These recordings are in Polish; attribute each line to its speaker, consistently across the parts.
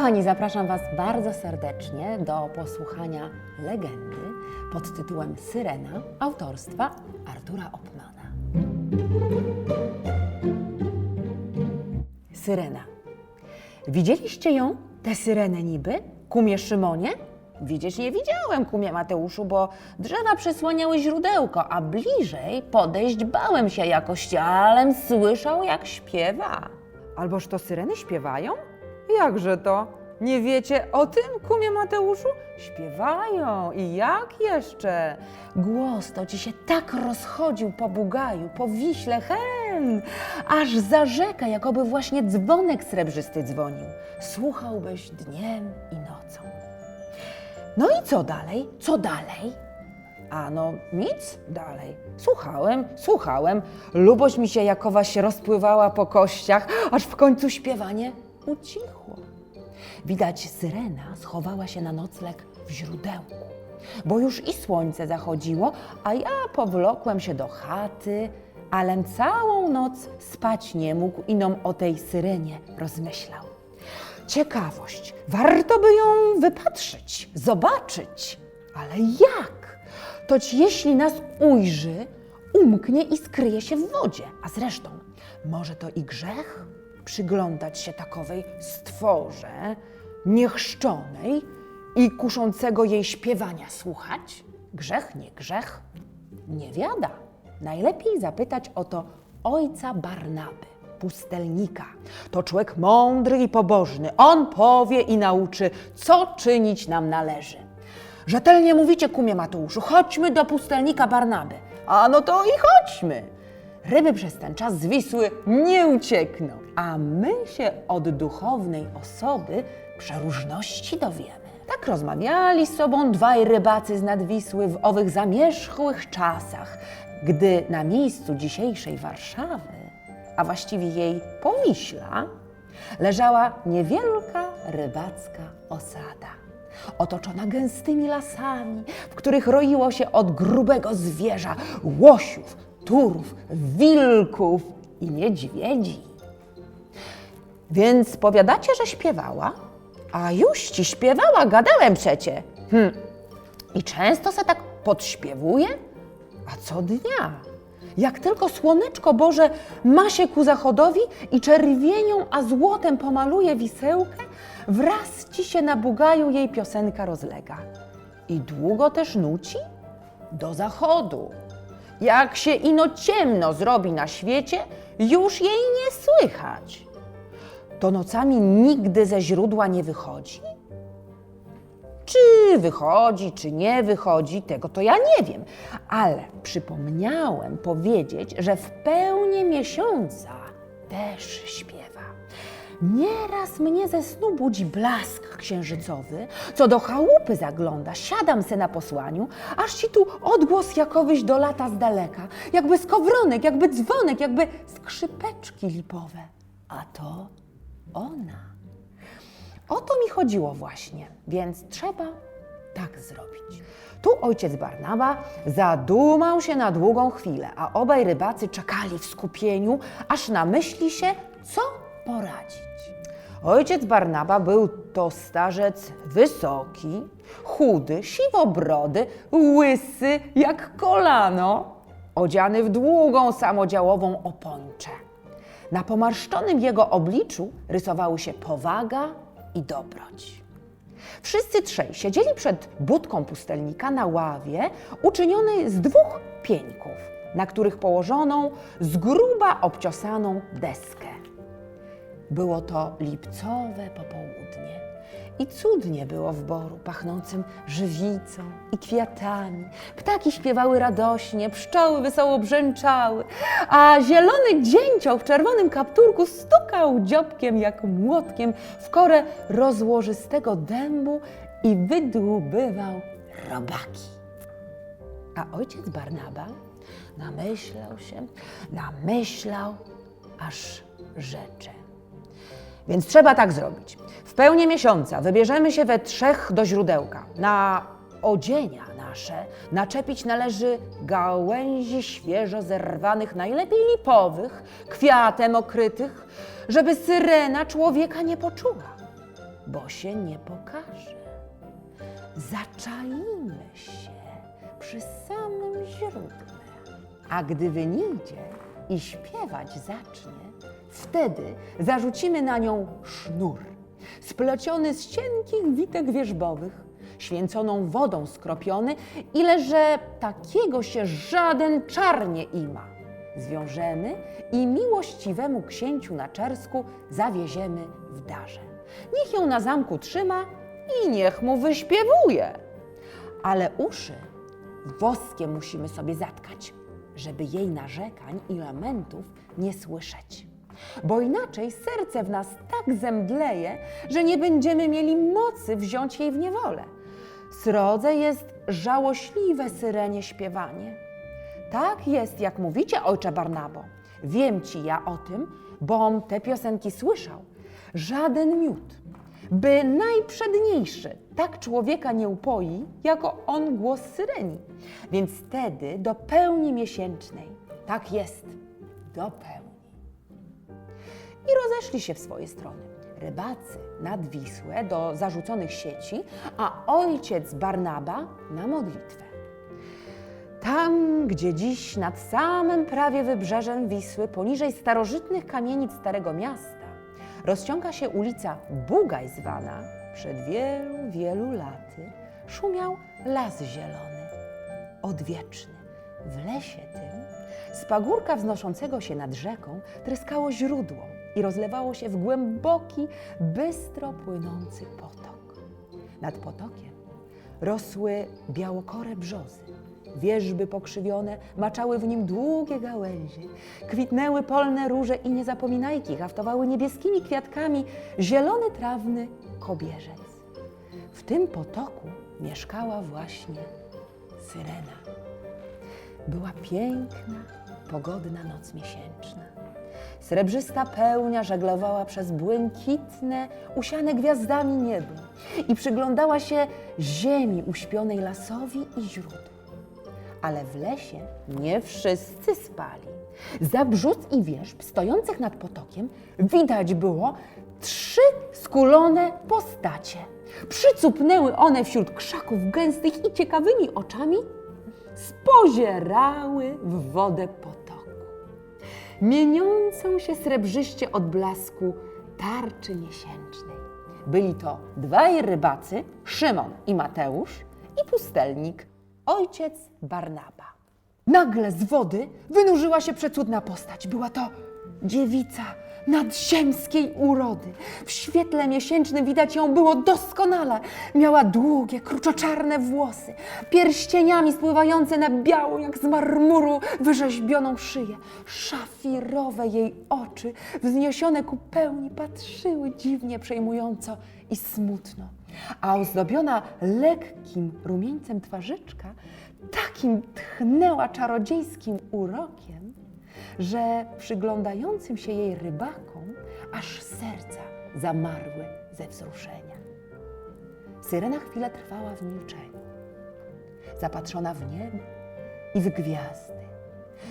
Speaker 1: Kochani, zapraszam Was bardzo serdecznie do posłuchania legendy pod tytułem Syrena autorstwa Artura Opmana. Syrena. Widzieliście ją, tę syrenę niby? Kumie Szymonie? Widzieć nie widziałem, kumie Mateuszu, bo drzewa przysłaniały źródełko, a bliżej podejść bałem się jakoś, alem słyszał jak śpiewa.
Speaker 2: Alboż to syreny śpiewają? Jakże to? Nie wiecie o tym, kumie Mateuszu? Śpiewają i jak jeszcze?
Speaker 1: Głos to ci się tak rozchodził po Bugaju, po Wiśle, hen, aż za rzekę, jakoby właśnie dzwonek srebrzysty dzwonił. Słuchałbyś dniem i nocą. No i co dalej? Co dalej? A no nic dalej. Słuchałem, słuchałem. Lubość mi się jakowaś rozpływała po kościach, aż w końcu śpiewanie ucichło. Widać, syrena schowała się na nocleg w źródełku, bo już i słońce zachodziło, a ja powlokłem się do chaty, alem całą noc spać nie mógł, inom o tej syrenie rozmyślał. Ciekawość, warto by ją wypatrzyć, zobaczyć, ale jak? Toć jeśli nas ujrzy, umknie i skryje się w wodzie, a zresztą może to i grzech przyglądać się takowej stworze niechrzczonej i kuszącego jej śpiewania słuchać? Grzech, nie grzech? Nie wiada. Najlepiej zapytać o to ojca Barnaby, pustelnika. To człowiek mądry i pobożny. On powie i nauczy, co czynić nam należy. Rzetelnie mówicie, kumie Mateuszu, chodźmy do pustelnika Barnaby. A no to i chodźmy. Ryby przez ten czas z Wisły nie uciekną, a my się od duchownej osoby przeróżności dowiemy. Tak rozmawiali z sobą dwaj rybacy z nadwisły w owych zamierzchłych czasach, gdy na miejscu dzisiejszej Warszawy, a właściwie jej Powiśla, leżała niewielka rybacka osada otoczona gęstymi lasami, w których roiło się od grubego zwierza łosiów, turów, wilków i niedźwiedzi. Więc powiadacie, że śpiewała? A już ci śpiewała, gadałem przecie. Hm. I często se tak podśpiewuje? A co dnia? Jak tylko słoneczko Boże ma się ku zachodowi i czerwienią, a złotem pomaluje wisełkę, wraz ci się na bugaju jej piosenka rozlega. I długo też nuci? Do zachodu. Jak się ino ciemno zrobi na świecie, już jej nie słychać. To nocami nigdy ze źródła nie wychodzi? Czy wychodzi, czy nie wychodzi, tego to ja nie wiem, ale przypomniałem powiedzieć, że w pełni miesiąca też śpiewa. Nieraz mnie ze snu budzi blask księżycowy, co do chałupy zagląda, siadam se na posłaniu, aż ci tu odgłos jakowyś do lata z daleka, jakby skowronek, jakby dzwonek, jakby skrzypeczki lipowe. A to ona. O to mi chodziło właśnie, więc trzeba tak zrobić. Tu ojciec Barnaba zadumał się na długą chwilę, a obaj rybacy czekali w skupieniu, aż namyśli się, co poradzić. Ojciec Barnaba był to starzec wysoki, chudy, siwobrody, łysy jak kolano, odziany w długą samodziałową opończę. Na pomarszczonym jego obliczu rysowały się powaga i dobroć. Wszyscy trzej siedzieli przed budką pustelnika na ławie uczynionej z dwóch pieńków, na których położoną z gruba obciosaną deskę. Było to lipcowe popołudnie i cudnie było w boru, pachnącym żywicą i kwiatami. Ptaki śpiewały radośnie, pszczoły wesoło brzęczały, a zielony dzięcioł w czerwonym kapturku stukał dziobkiem jak młotkiem w korę rozłożystego dębu i wydłubywał robaki. A ojciec Barnaba namyślał się, namyślał, aż rzecze. Więc trzeba tak zrobić. W pełni miesiąca wybierzemy się we trzech do źródełka. Na odzienia nasze naczepić należy gałęzi świeżo zerwanych, najlepiej lipowych, kwiatem okrytych, żeby syrena człowieka nie poczuła. bo się nie pokaże. Zaczaimy się przy samym źródle, a gdy wyjdzie i śpiewać zacznie, wtedy zarzucimy na nią sznur, spleciony z cienkich witek wierzbowych, święconą wodą skropiony, ile że takiego się żaden czar nie ima. Zwiążemy i miłościwemu księciu na czersku zawieziemy w darze. Niech ją na zamku trzyma i niech mu wyśpiewuje. Ale uszy woskiem musimy sobie zatkać, żeby jej narzekań i lamentów nie słyszeć. Bo inaczej serce w nas tak zemdleje, że nie będziemy mieli mocy wziąć jej w niewolę. Srodze jest żałośliwe syrenie śpiewanie. Tak jest, jak mówicie, ojcze Barnabo. Wiem ci ja o tym, bom te piosenki słyszał. Żaden miód, by najprzedniejszy tak człowieka nie upoi, jako on głos syreni. Więc wtedy do pełni miesięcznej, tak jest, do pełni. I rozeszli się w swoje strony. Rybacy nad Wisłę do zarzuconych sieci, a ojciec Barnaba na modlitwę. Tam, gdzie dziś nad samym prawie wybrzeżem Wisły, poniżej starożytnych kamienic Starego Miasta, rozciąga się ulica Bugaj zwana, przed wielu, wielu laty szumiał las zielony, odwieczny. W lesie tym, z pagórka wznoszącego się nad rzeką, tryskało źródło i rozlewało się w głęboki, bystro płynący potok. Nad potokiem rosły białokore brzozy. Wierzby pokrzywione maczały w nim długie gałęzie. Kwitnęły polne róże i niezapominajki haftowały niebieskimi kwiatkami zielony trawny kobierzec. W tym potoku mieszkała właśnie syrena. Była piękna, pogodna noc miesięczna. Srebrzysta pełnia żeglowała przez błękitne, usiane gwiazdami niebo i przyglądała się ziemi uśpionej lasowi i źródłu. Ale w lesie nie wszyscy spali. Za brzóz i wierzb stojących nad potokiem widać było trzy skulone postacie. Przycupnęły one wśród krzaków gęstych i ciekawymi oczami spozierały w wodę potoku mieniącą się srebrzyście od blasku tarczy miesięcznej. Byli to dwaj rybacy, Szymon i Mateusz, i pustelnik, ojciec Barnaba. Nagle z wody wynurzyła się przecudna postać. Była to dziewica nadziemskiej urody. W świetle miesięcznym widać ją było doskonale. Miała długie, kruczoczarne włosy, pierścieniami spływające na białą, jak z marmuru, wyrzeźbioną szyję. Szafirowe jej oczy, wzniesione ku pełni, patrzyły dziwnie przejmująco i smutno. A ozdobiona lekkim rumieńcem twarzyczka takim tchnęła czarodziejskim urokiem, że przyglądającym się jej rybakom aż serca zamarły ze wzruszenia. Syrena chwilę trwała w milczeniu, zapatrzona w niebo i w gwiazdy.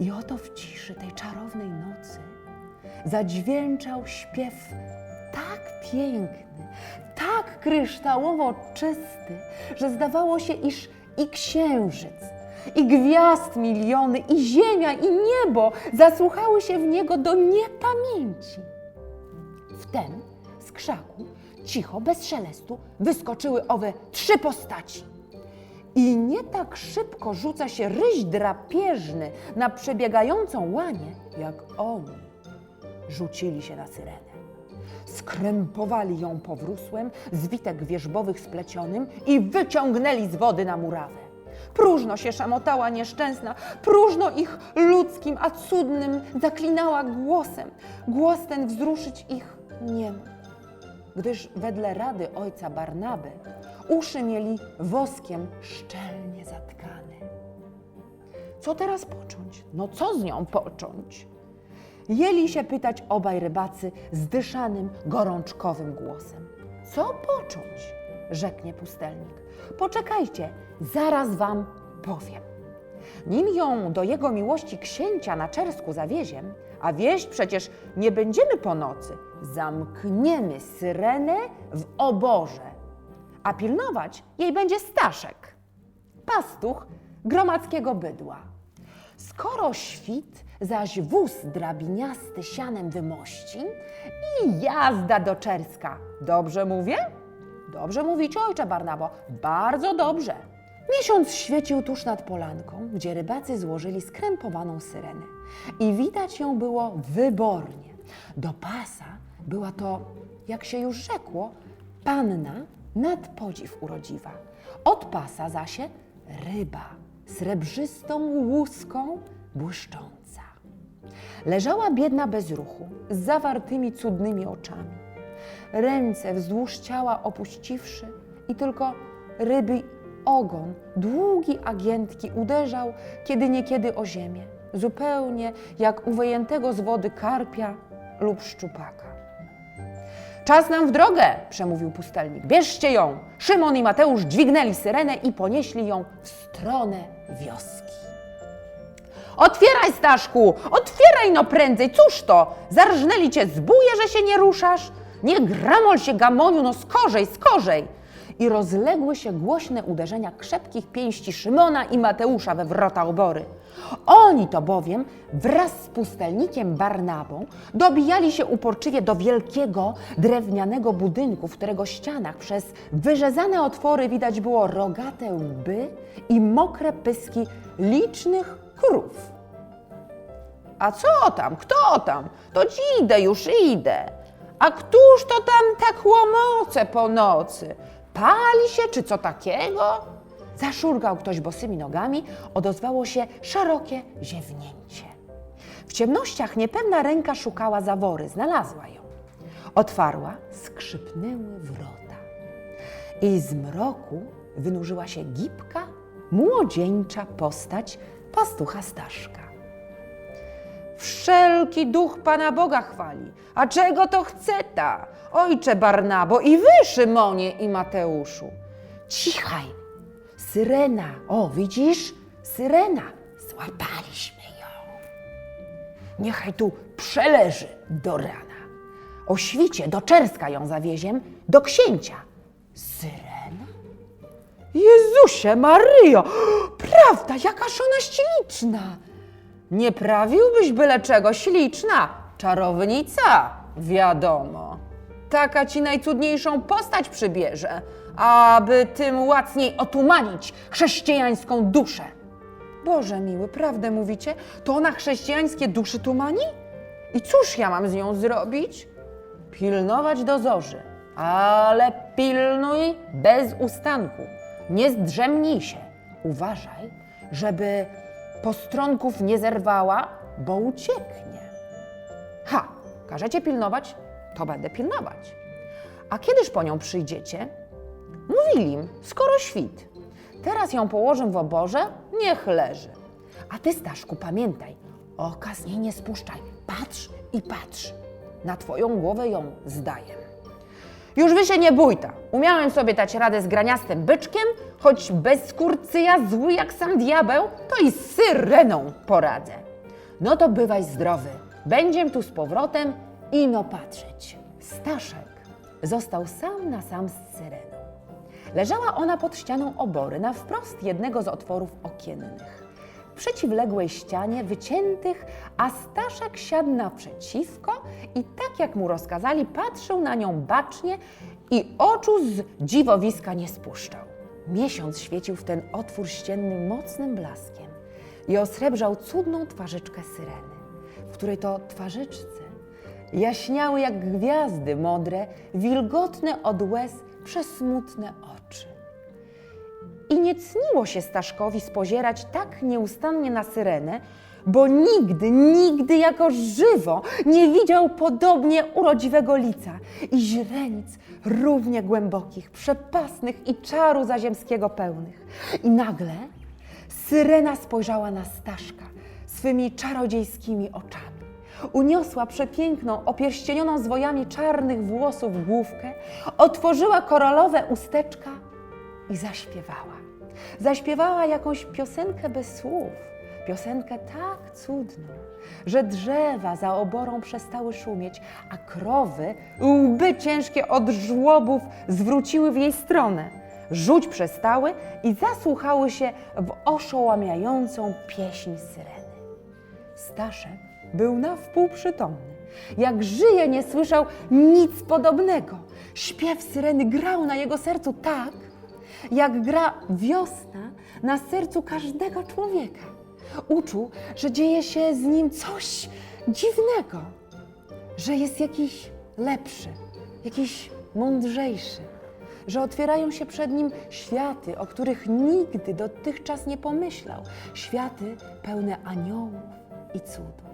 Speaker 1: I oto w ciszy tej czarownej nocy zadźwięczał śpiew tak piękny, tak kryształowo czysty, że zdawało się, iż i księżyc, i gwiazd miliony, i ziemia, i niebo zasłuchały się w niego do niepamięci. Wtem z krzaku, cicho, bez szelestu, wyskoczyły owe trzy postaci. I nie tak szybko rzuca się ryś drapieżny na przebiegającą łanię, jak oni rzucili się na syrenę. Skrępowali ją powrósłem, z witek wierzbowych splecionym i wyciągnęli z wody na murawę. Próżno się szamotała nieszczęsna, próżno ich ludzkim, a cudnym zaklinała głosem. Głos ten wzruszyć ich nie mógł, gdyż wedle rady ojca Barnaby uszy mieli woskiem szczelnie zatkane. Co teraz począć? No co z nią począć? Jeli się pytać obaj rybacy zdyszanym, gorączkowym głosem. Co począć? rzeknie pustelnik. Poczekajcie, zaraz wam powiem. Nim ją do jego miłości księcia na czersku zawieziem, a wieść przecież nie będziemy po nocy, zamkniemy syrenę w oborze, a pilnować jej będzie Staszek, pastuch gromadzkiego bydła. Skoro świt, zaś wóz drabiniasty sianem wymości i jazda do Czerska. Dobrze mówię? Dobrze mówicie, ojcze Barnabo, bardzo dobrze. Miesiąc świecił tuż nad polanką, gdzie rybacy złożyli skrępowaną syrenę. I widać ją było wybornie. Do pasa była to, jak się już rzekło, panna nad podziw urodziwa. Od pasa zasie ryba, srebrzystą łuską błyszcząca. Leżała biedna bez ruchu, z zawartymi cudnymi oczami. Ręce wzdłuż ciała opuściwszy i tylko ryby ogon, długi agientki uderzał kiedy niekiedy o ziemię, zupełnie jak u wyjętego z wody karpia lub szczupaka. Czas nam w drogę, przemówił pustelnik. Bierzcie ją. Szymon i Mateusz dźwignęli syrenę i ponieśli ją w stronę wioski. Otwieraj, Staszku! Otwieraj no prędzej! Cóż to? Zarżnęli cię zbóje, że się nie ruszasz? Nie gramol się, gamoniu, no skorzej, skorzej! I rozległy się głośne uderzenia krzepkich pięści Szymona i Mateusza we wrota obory. Oni to bowiem wraz z pustelnikiem Barnabą dobijali się uporczywie do wielkiego drewnianego budynku, w którego ścianach przez wyrzezane otwory widać było rogate łby i mokre pyski licznych krów. A co tam? Kto tam? To ci idę, już idę. A któż to tam tak łomoce po nocy? Pali się, czy co takiego? Zaszurgał ktoś bosymi nogami, odozwało się szerokie ziewnięcie. W ciemnościach niepewna ręka szukała zawory, znalazła ją. Otwarła, skrzypnęły wrota. I z mroku wynurzyła się gibka, młodzieńcza postać pastucha Staszka. Wszelki duch Pana Boga chwali. A czego to chce ta? Ojcze Barnabo i wy, Szymonie i Mateuszu. Cichaj! Syrena, o widzisz? Syrena, złapaliśmy ją. Niechaj tu przeleży do rana. O świcie do Czerska ją zawieziem, do księcia. Syrena? Jezusie Maryjo! Prawda, jakaż ona śliczna! Nie prawiłbyś byle czego śliczna, czarownica, wiadomo. Taka ci najcudniejszą postać przybierze, aby tym łatwiej otumanić chrześcijańską duszę. Boże miły, prawdę mówicie? To ona chrześcijańskie duszy tumani? I cóż ja mam z nią zrobić? Pilnować do zorzy, ale pilnuj bez ustanku. Nie zdrzemnij się. Uważaj, żeby postronków nie zerwała, bo ucieknie. Ha, każecie pilnować, to będę pilnować. A kiedyż po nią przyjdziecie? Mówili im, skoro świt. Teraz ją położę w oborze, niech leży. A ty, Staszku, pamiętaj, oka z niej nie spuszczaj. Patrz i patrz. Na twoją głowę ją zdaję. Już wy się nie bójta. Umiałem sobie dać radę z graniastym byczkiem, choć bez skurcyja zły jak sam diabeł, to i z syreną poradzę. No to bywaj zdrowy. Będziem tu z powrotem i no patrzeć. Staszek został sam na sam z syreną. Leżała ona pod ścianą obory, na wprost jednego z otworów okiennych. Przeciwległej ścianie wyciętych, a Staszek siadł naprzeciwko i tak jak mu rozkazali, patrzył na nią bacznie i oczu z dziwowiska nie spuszczał. Miesiąc świecił w ten otwór ścienny mocnym blaskiem i osrebrzał cudną twarzyczkę syreny, w której to twarzyczce jaśniały jak gwiazdy modre, wilgotne od łez przesmutne oczy. I nie cniło się Staszkowi spozierać tak nieustannie na syrenę, bo nigdy, nigdy jako żywo nie widział podobnie urodziwego lica i źrenic równie głębokich, przepasnych i czaru zaziemskiego pełnych. I nagle syrena spojrzała na Staszka swymi czarodziejskimi oczami. Uniosła przepiękną, opierścienioną zwojami czarnych włosów główkę, otworzyła koralowe usteczka i zaśpiewała. Zaśpiewała jakąś piosenkę bez słów. Piosenkę tak cudną, że drzewa za oborą przestały szumieć, a krowy, łby ciężkie od żłobów, zwróciły w jej stronę. Rzuć przestały i zasłuchały się w oszołamiającą pieśń syreny. Staszek był na wpół przytomny. Jak żyje, nie słyszał nic podobnego. Śpiew syreny grał na jego sercu tak, jak gra wiosna na sercu każdego człowieka. Uczuł, że dzieje się z nim coś dziwnego, że jest jakiś lepszy, jakiś mądrzejszy, że otwierają się przed nim światy, o których nigdy dotychczas nie pomyślał, światy pełne aniołów i cudów.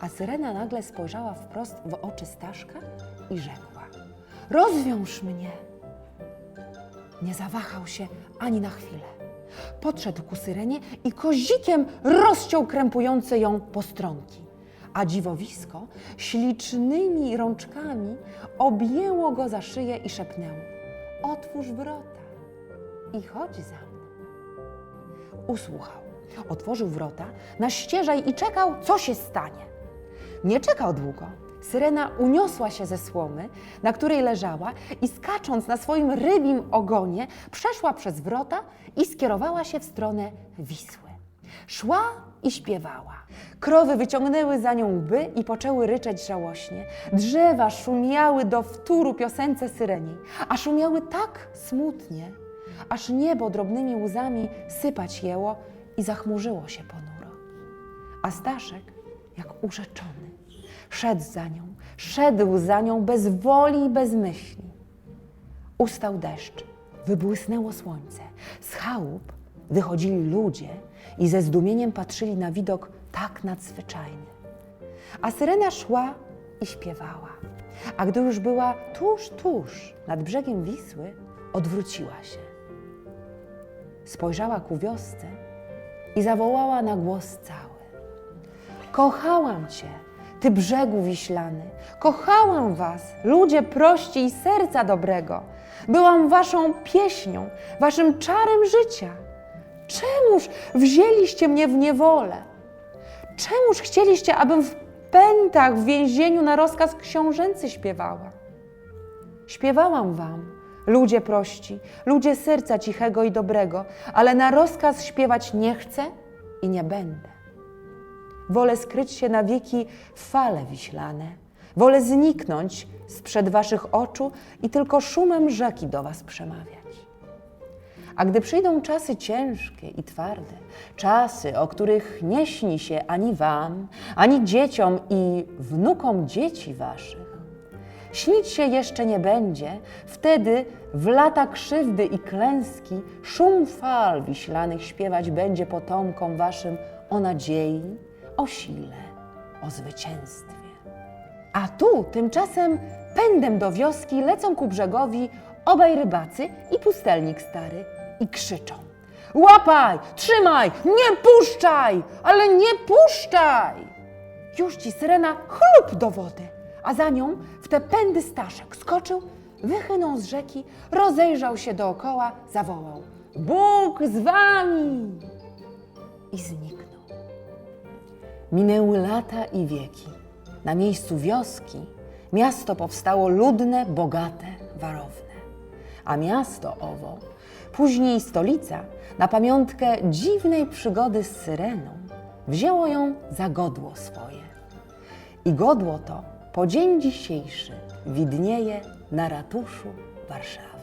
Speaker 1: A syrena nagle spojrzała wprost w oczy Staszka i rzekła: Rozwiąż mnie! Nie zawahał się ani na chwilę. Podszedł ku syrenie i kozikiem rozciął krępujące ją postronki. A dziwowisko ślicznymi rączkami objęło go za szyję i szepnęło: Otwórz wrota i chodź za mną. Usłuchał, otworzył wrota, naścieżaj i czekał, co się stanie. Nie czekał długo. Syrena uniosła się ze słomy, na której leżała i skacząc na swoim rybim ogonie, przeszła przez wrota i skierowała się w stronę Wisły. Szła i śpiewała. Krowy wyciągnęły za nią łby i poczęły ryczeć żałośnie. Drzewa szumiały do wtóru piosence syreniej, a szumiały tak smutnie, aż niebo drobnymi łzami sypać jęło i zachmurzyło się ponuro. A Staszek, jak urzeczony, szedł za nią, szedł za nią bez woli i bez myśli. Ustał deszcz, wybłysnęło słońce. Z chałup wychodzili ludzie i ze zdumieniem patrzyli na widok tak nadzwyczajny. A syrena szła i śpiewała. A gdy już była tuż, tuż nad brzegiem Wisły, odwróciła się. Spojrzała ku wiosce i zawołała na głos cały. Kochałam Cię, Ty brzegu wiślany. Kochałam Was, ludzie prości i serca dobrego. Byłam Waszą pieśnią, Waszym czarem życia. Czemuż wzięliście mnie w niewolę? Czemuż chcieliście, abym w pętach w więzieniu na rozkaz książęcy śpiewała? Śpiewałam Wam, ludzie prości, ludzie serca cichego i dobrego, ale na rozkaz śpiewać nie chcę i nie będę. Wolę skryć się na wieki w fale wiślane. Wolę zniknąć sprzed waszych oczu i tylko szumem rzeki do was przemawiać. A gdy przyjdą czasy ciężkie i twarde, czasy, o których nie śni się ani wam, ani dzieciom i wnukom dzieci waszych, śnić się jeszcze nie będzie, wtedy w lata krzywdy i klęski szum fal wiślanych śpiewać będzie potomkom waszym o nadziei, o sile, o zwycięstwie. A tu tymczasem pędem do wioski lecą ku brzegowi obaj rybacy i pustelnik stary i krzyczą. Łapaj, trzymaj, nie puszczaj, ale nie puszczaj! Już ci syrena chlup do wody, a za nią w te pędy Staszek skoczył, wychynął z rzeki, rozejrzał się dookoła, zawołał Bóg z wami! I zniknął. Minęły lata i wieki. Na miejscu wioski miasto powstało ludne, bogate, warowne. A miasto owo, później stolica, na pamiątkę dziwnej przygody z syreną, wzięło ją za godło swoje. I godło to po dzień dzisiejszy widnieje na ratuszu Warszawy.